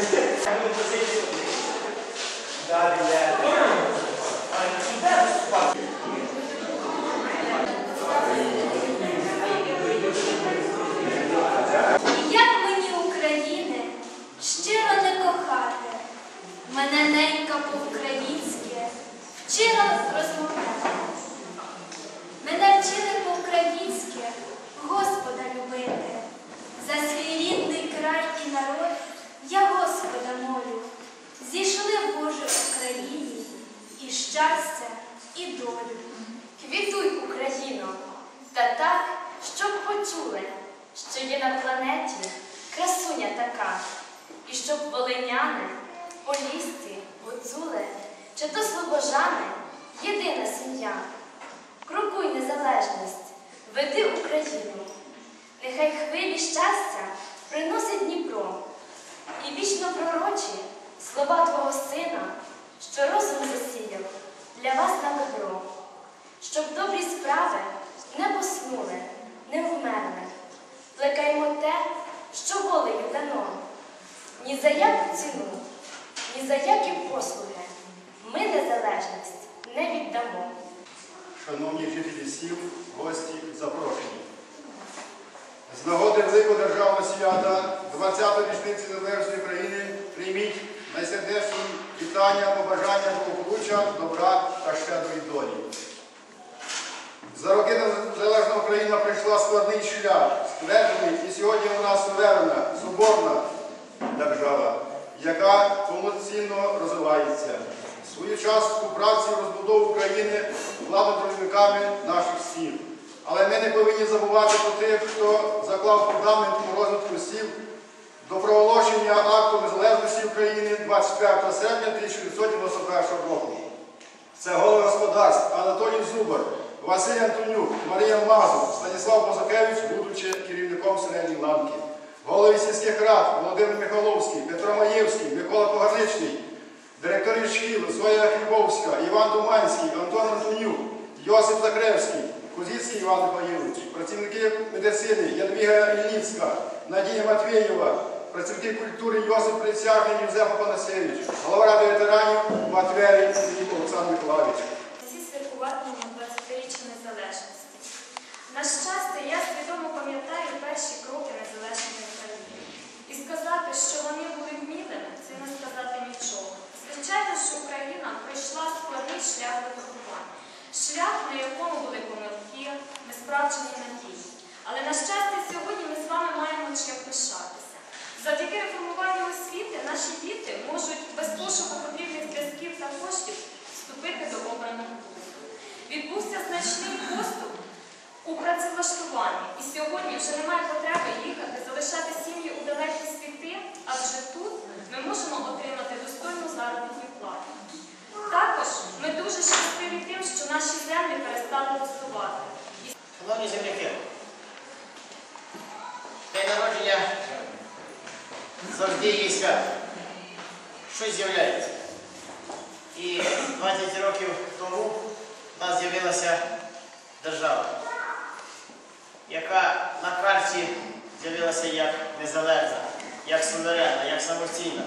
Як мені України щиро не кохати, мене ненька по-українськи вчила розмовляти. Мене вчили по-українськи Господа любити. За свій рідний край і народ я Господа молю. В Україні і щастя, і долю. Квітуй, Україно, та так, щоб почули, що є на планеті красуня така, і щоб волиняни, полісці, гуцули, чи то слобожани, єдина сім'я. Крокуй незалежність, веди Україну, нехай хвилі щастя приносить Дніпро, і вічно пророчі слова Твого Сина, що розум засіяв для вас на добро щоб добрі справи не поснули, не вмерли. Плекаймо те, що волею дано. Ні за яку ціну, ні за які послуги ми незалежність не віддамо. Шановні жителі сіл, гості, запрошені. З нагоди великого державного свята, 20-ї річниці Незалежної України, прийміть найсердечні вітання, побажання благополуччя, добра та щедрої долі. За роки Незалежна Україна пройшла складний шлях, стверджений, і сьогодні вона суверенна, соборна держава, яка повноцінно розвивається. Свою частку праці розбудову України вкладено трудовиками наших сіл. Але ми не повинні забувати про тих, хто заклав фундамент у розвитку сіл до проголошення акту незалежності України 24 серпня 1991 року. Це голови господарств Анатолій Зубар, Василь Антонюк, Марія Мазур, Станіслав Бозакевич, будучи керівником середньої ланки. Голови сільських рад Володимир Михайловський, Петро Маєвський, Микола Погарничний, директори шкіл Зоя Хлібовська, Іван Думанський, Антон Антонюк, Йосип Закревський, Кузицький Іван Михайлович, працівники медицини Ядвіга Іліцька, Надія Матвєєва, працівники культури Йосип Присяжний, Юзефа Панасевич, голова ради ветеранів Матвєрій Олександр Миколаївич. Всі святкуватимемо 20-річчя незалежності. На щастя, я свідомо пам'ятаю перші кроки незалежної України. І сказати, що вони були вмілими, це не сказати нічого. Звичайно, що Україна пройшла складний шлях випробування. Шлях, на якому були помилки, несправджені надії. Але на щастя, сьогодні ми 20 років тому в нас з'явилася держава, яка на карті з'явилася як незалежна, як суверенна, як самостійна.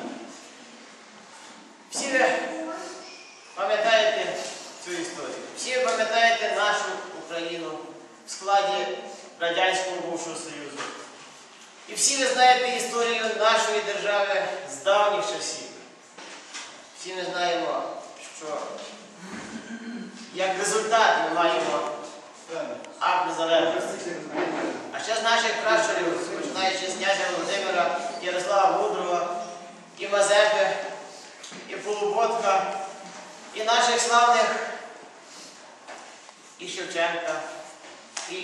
Всі ви пам'ятаєте цю історію. Всі ви пам'ятаєте нашу Україну в складі Радянського бувшого Союзу. І всі ви знаєте історію нашої держави з давніх часів. Всі ми знаємо, що як результат ми маємо акт незалежності. А ще з наших пращурів, починаючи з князя Володимира, Ярослава Мудрого, і Мазепи, і Полуботка, і наших славних і Шевченка, і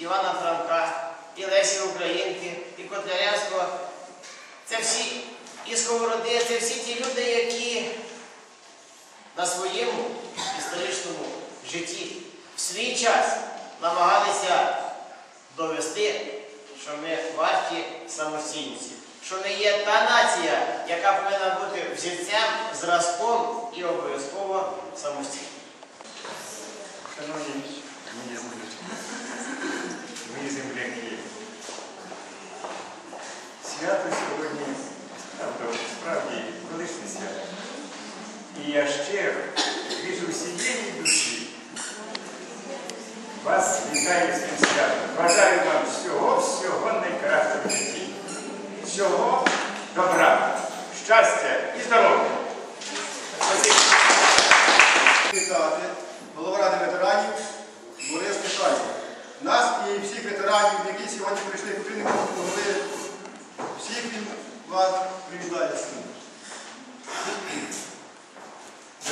Івана Франка, і Лесі Українки, і Котляревського. Це всі і Сковороди, це всі ті люди, які на своєму історичному житті. В свій час намагалися довести, що ми варті самостійності, що ми є та нація, яка повинна бути взірцем, зразком і обов'язково самостійною. Шановні мої земляки, свято сьогодні, правда, справді щиро, від усієї душі. Вас вітаю з цим святом. Бажаю вам всього-всього найкращого в житті. Всього добра, щастя і здоров'я. Вітати голова Ради ветеранів Борис Михайло. Нас і всіх ветеранів, які сьогодні прийшли потрібні могли, всіх він вас привітає з цим.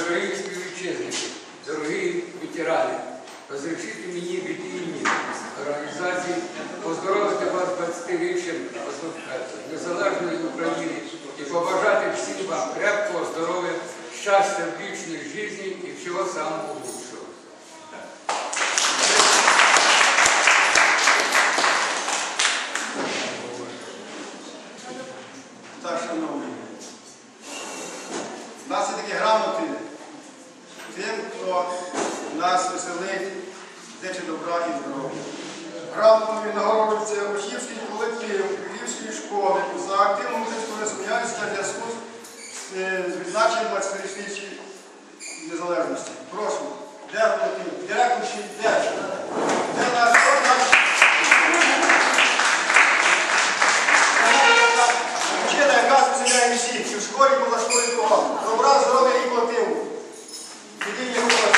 Дорогі співвітчизники, дорогі ветерани, розрішите мені від імені організації поздоровити вас з 20-річчям незалежної України і побажати всім вам крепкого здоров'я, щастя в личной житті і всього самого лучшого. Так, шановні. Нас є такі грамоти хто нас веселить, дече добра і здоров'я. Грамотою нагороджується учнівський колектив Львівської школи за активну музичну діяльність та зв'язку з е, відзначенням 20-річниці незалежності. Прошу, де колектив? Чи де? Де наш? Вчена, яка всіх, чи в школі, поза школі погано. Добра, здоров'я і колективу. Тоді є голова.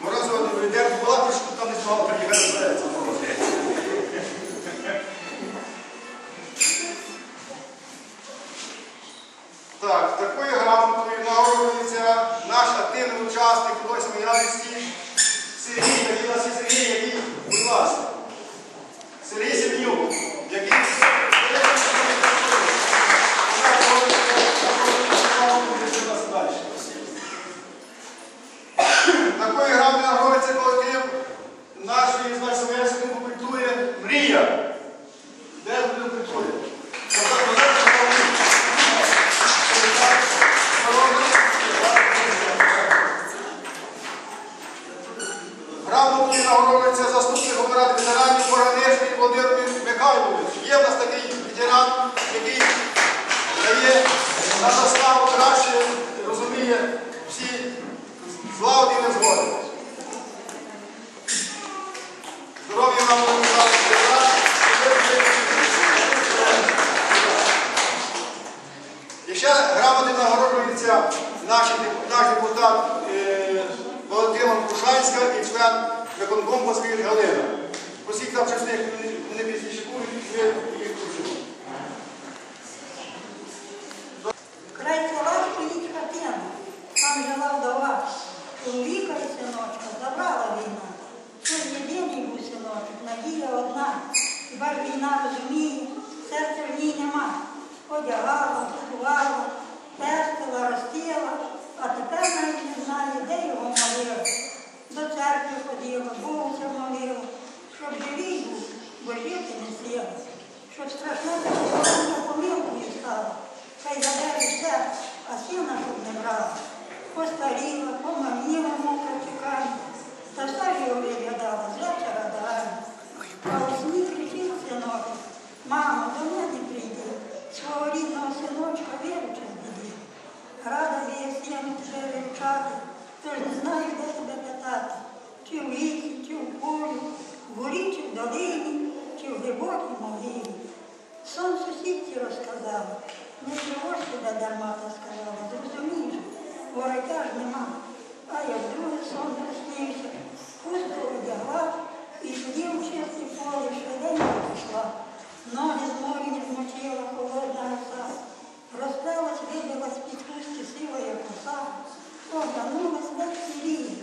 Морозова не прийде, була б, що там не змогла приїхати, збирається. Так, такою грамотою нагороджується наш активний учасник художньої діяльності Сергій, який у нас є Сергій, який, будь ласка. Сергій Семенюк, який Такою грамотою нагороджується колектив нашої значить, Совєтської культури Мрія. Де буде культури? Грамотою нагороджується заступник Ради ветеранів Поранежний Володимир Михайлович. Є в нас такий ветеран, який дає на заставу краще, розуміє всі злагоди і незгоди. Здоров'я вам Володимир І ще грамоти нагороджується наш, деп- наш депутат е, Валентина І член виконкому Паскевич Галина. Усіх там чесних вони пізніше будуть, ми їх почуємо. Край села стоїть хатина, там жила вдова. Чоловіка і синочка забрала війна. Це єдиний був синочок, надія одна. Хіба ж війна розуміє, серця в нема. Одягала, готувала, пестила, ростила, а тепер навіть не знає, де його ходила, Богуся молила, щоб був, бо жити не сіла. Щоб страшна така помилкою стала. Хай забере все, а сина щоб не брала. Постаріла, поманіла, мокро чекає, та ж його виглядала вечора до. А у сні кричить синок, мамо, до мене прийди, свого рідного синочка виручи з біди. Рада я сіну тебе вивчати, тож не знаю, де тебе питати, чи в лісі, чи в полі, в горі, чи в долині, чи в глибокій могилі. Сон сусідці розказала, не тривож тебе дарма сказала, зрозумієш, вороття ж нема. А я вдруге сон приснився, хустку одягла і тоді в чисте поле швиденько пішла. Ноги зморені змочила холодна роса, розплелась, вибилась під хустки сивая коса, оглянулась весь сіріє,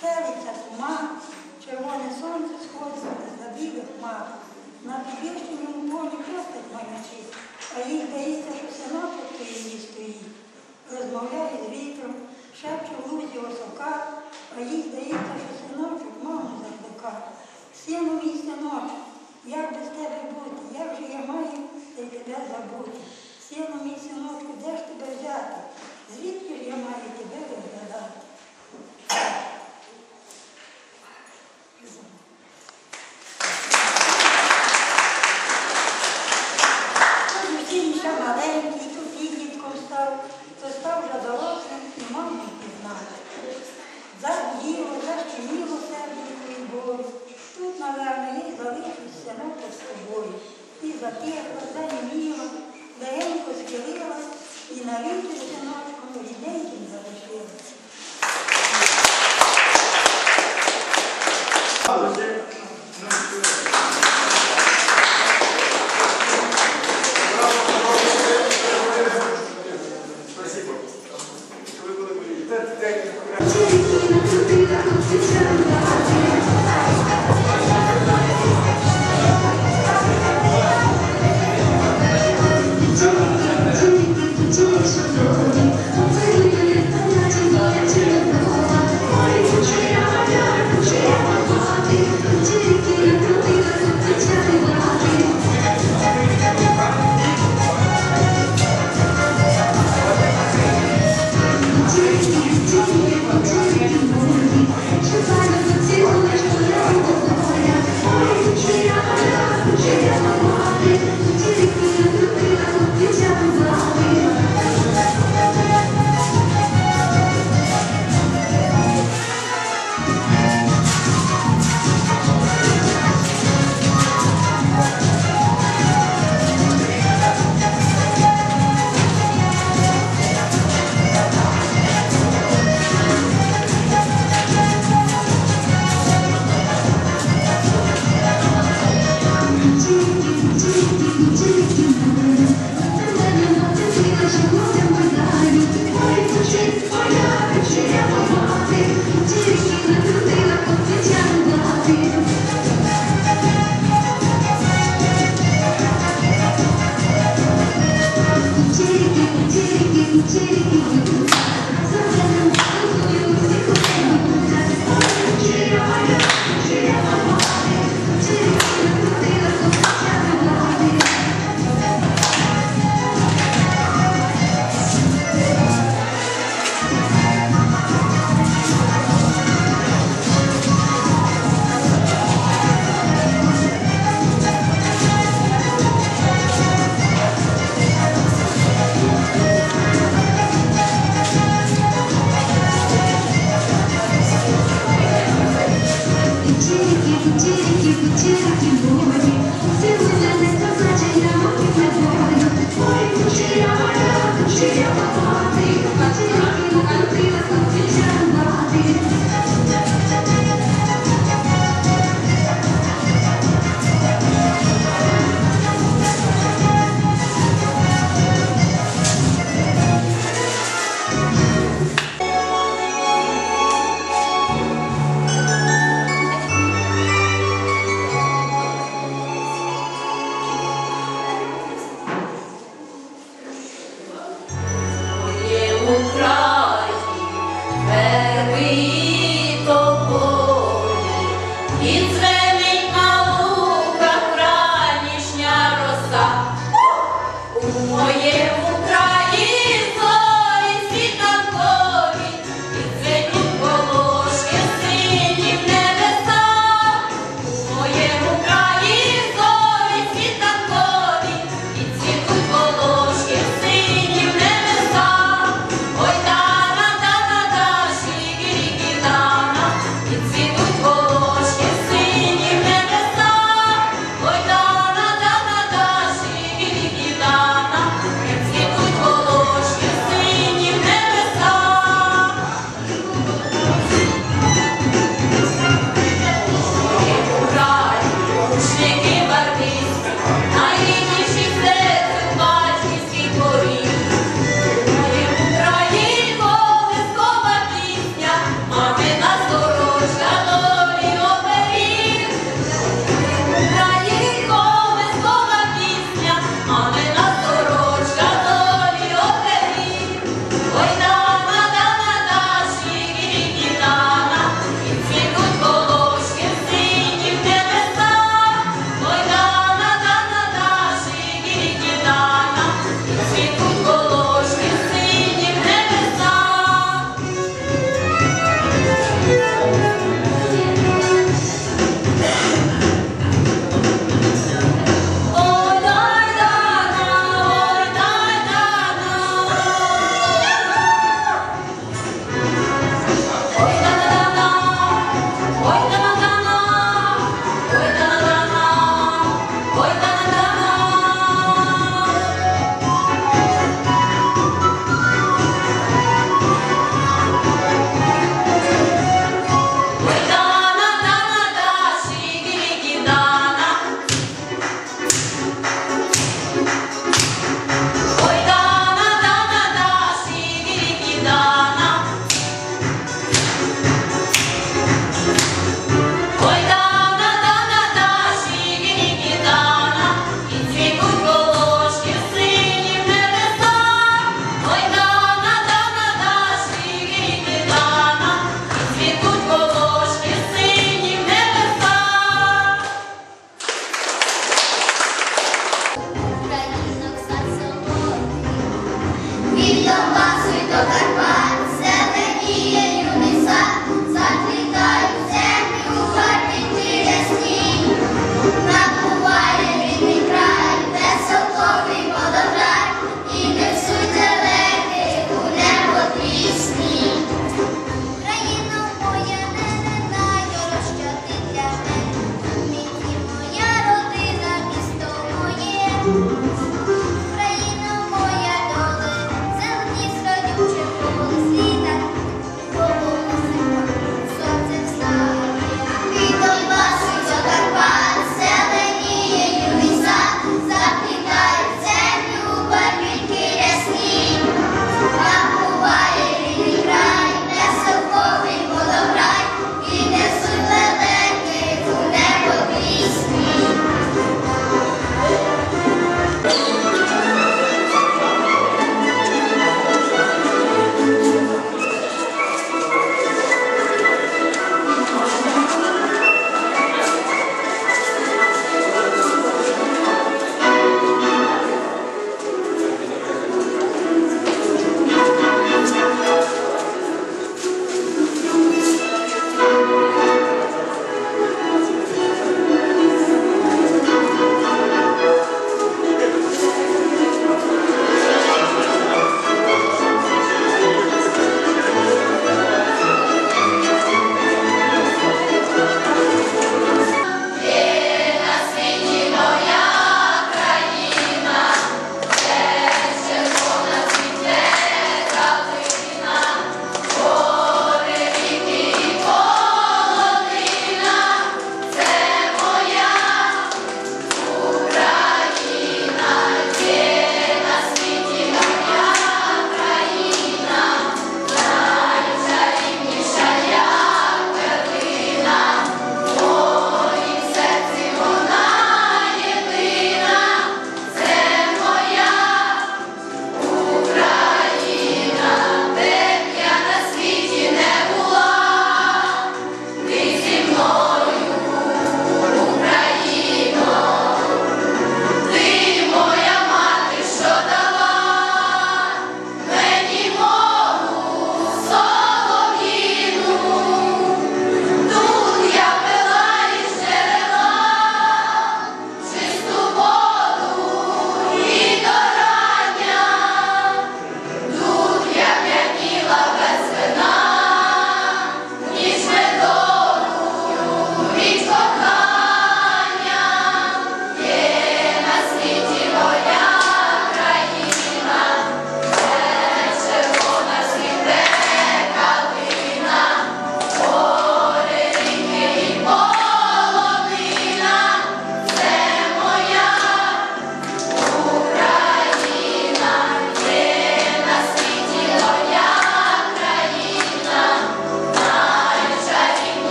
стелиться туман, червоне сонце сходиться за білих хмар. На підвищеному полі постать маячить, а їй здається, що синочок при її стоїть. Розмовляє з вітром, шепче в лузі осока, а їй здається, що синочок маму заклика. Сину мій синочок, як без